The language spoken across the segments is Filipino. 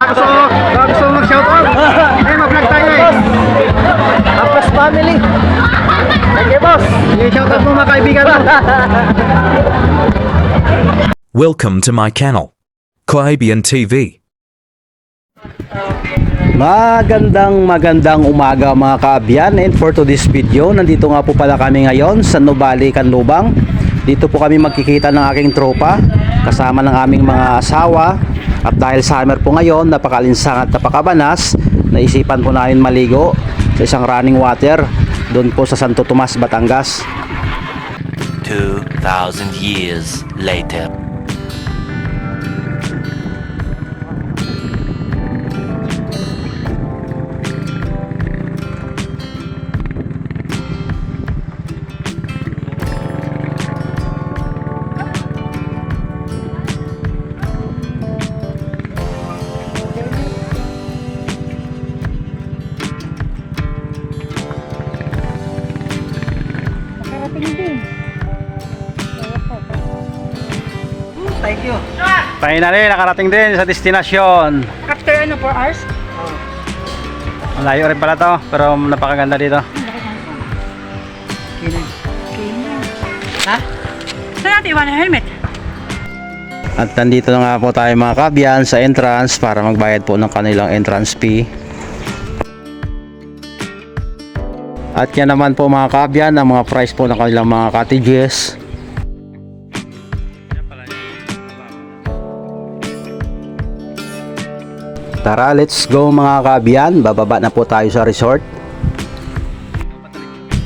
Gusto mo, gusto mo mag-shoutout? Eh, mag-vlog tayo eh. Apras family. Thank you, boss. I-shoutout mo mga kaibigan mo. Welcome to my channel, Koabian TV. Magandang magandang umaga mga kaabyan and for today's video nandito nga po pala kami ngayon sa Nubali, Canlubang dito po kami magkikita ng aking tropa kasama ng aming mga asawa at dahil summer po ngayon napakalinsang at napakabanas naisipan po namin maligo sa isang running water doon po sa Santo Tomas, Batangas 2,000 years later. Thank you. Finally, nakarating din sa destinasyon After ano, 4 hours? Malayo rin pala to pero napakaganda dito Ha? Saan natin iwan ang helmet? At nandito na nga po tayo mga kabyan sa entrance para magbayad po ng kanilang entrance fee. At yan naman po mga kabyan ang mga price po ng kanilang mga cottages. Tara, let's go mga kabyan. Bababa na po tayo sa resort.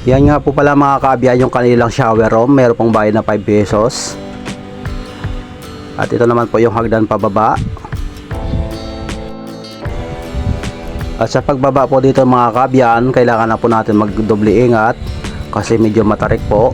Yan nga po pala mga kabyan yung kanilang shower room. Meron pong bayad na 5 pesos. At ito naman po yung hagdan pababa. At sa pagbaba po dito mga kabyan, kailangan na po natin magdoble ingat kasi medyo matarik po.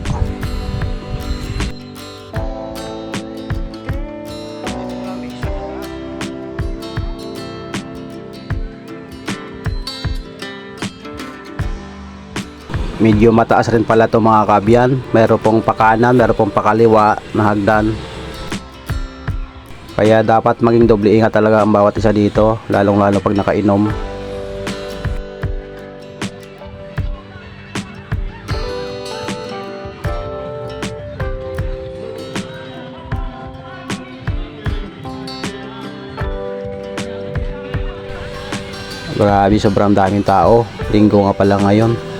Medyo mataas rin pala to mga kabyan. Meron pong pakanan, meron pong pakaliwa na hagdan. Kaya dapat maging doble ingat talaga ang bawat isa dito, lalong lalo pag nakainom. Grabe, sobrang daming tao. Linggo nga pala ngayon.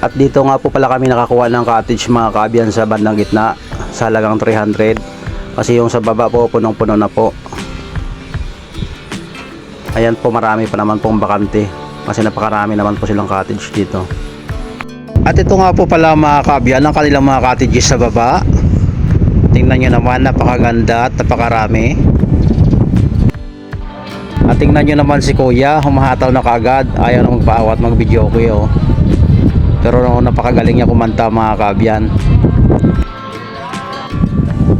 At dito nga po pala kami nakakuha ng cottage mga kabyan sa bandang gitna sa halagang 300 kasi yung sa baba po punong-puno na po. Ayan po marami pa naman pong bakante kasi napakarami naman po silang cottage dito. At ito nga po pala mga kabyan ang kanilang mga cottages sa baba. Tingnan nyo naman napakaganda at napakarami. At tingnan nyo naman si kuya humahataw na kaagad ayaw na magpaawat mag video ko yun. Pero napakagaling niya kumanta mga kabyan.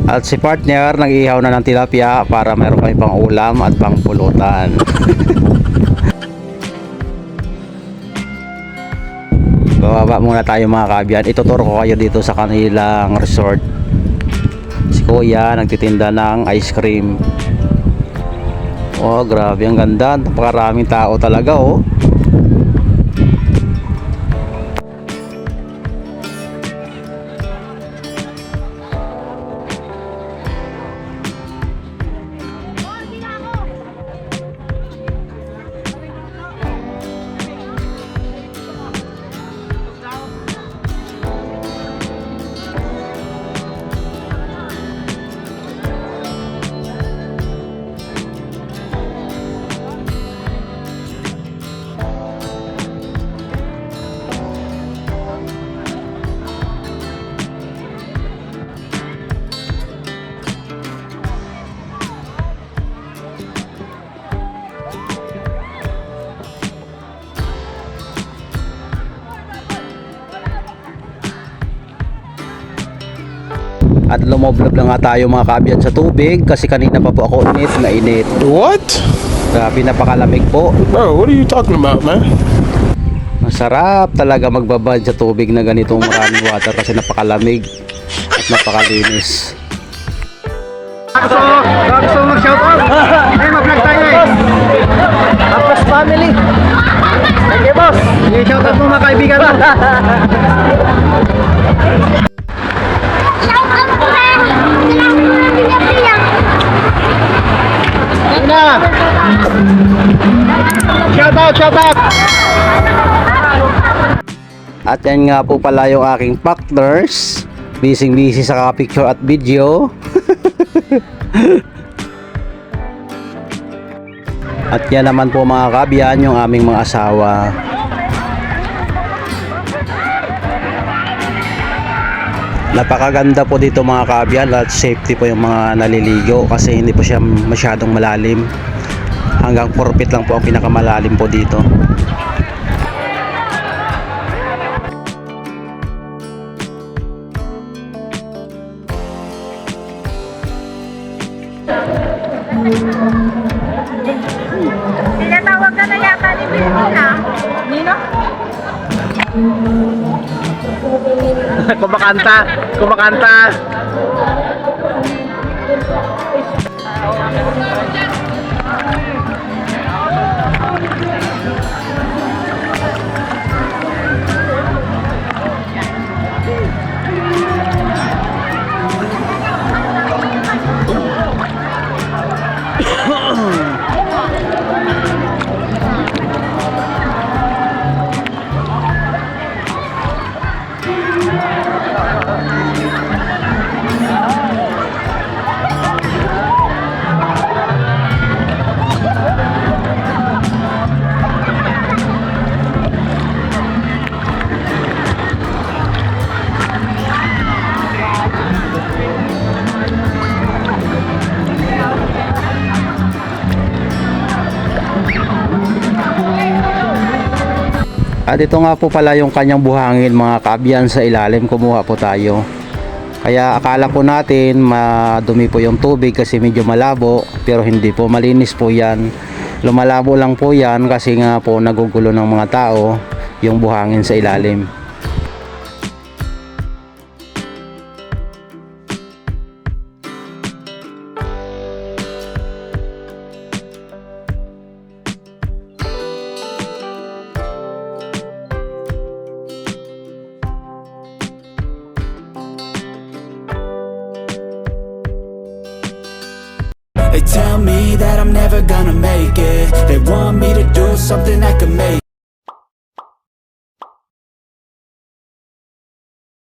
At si partner nag-ihaw na ng tilapia para meron kami pang ulam at pang pulutan. Bababa muna tayo mga kabyan. Ituturo ko kayo dito sa kanilang resort. Si Kuya nagtitinda ng ice cream. Oh, grabe ang ganda. Napakaraming tao talaga oh. At lumoblob lang nga tayo mga kaabyan sa tubig kasi kanina pa po ako init na init. What? Grabe napakalamig po. Bro, what are you talking about, man? Masarap talaga magbabad sa tubig na ganitong maraming water kasi napakalamig at napakalinis. Gusto, mo mag-shoutout? Eh, mag-vlog tayo eh. Apos family. Thank you, boss. Sige, shoutout mo mga kaibigan mo. Yan na. Shoutout, shoutout. At yan nga po pala yung aking partners. Busy busy sa picture at video. at yan naman po mga kabyan yung aming mga asawa. Napakaganda po dito mga kabyan at safety po yung mga naliligo kasi hindi po siya masyadong malalim. Hanggang 4 feet lang po ang pinakamalalim po dito. Tinatawag ka na yata ni Wilmina. Nino? kumakanta, kumakanta. At ito nga po pala yung kanyang buhangin mga kabyan sa ilalim kumuha po tayo. Kaya akala po natin madumi po yung tubig kasi medyo malabo pero hindi po malinis po yan. Lumalabo lang po yan kasi nga po nagugulo ng mga tao yung buhangin sa ilalim. They tell me that I'm never gonna make it. They want me to do something that could make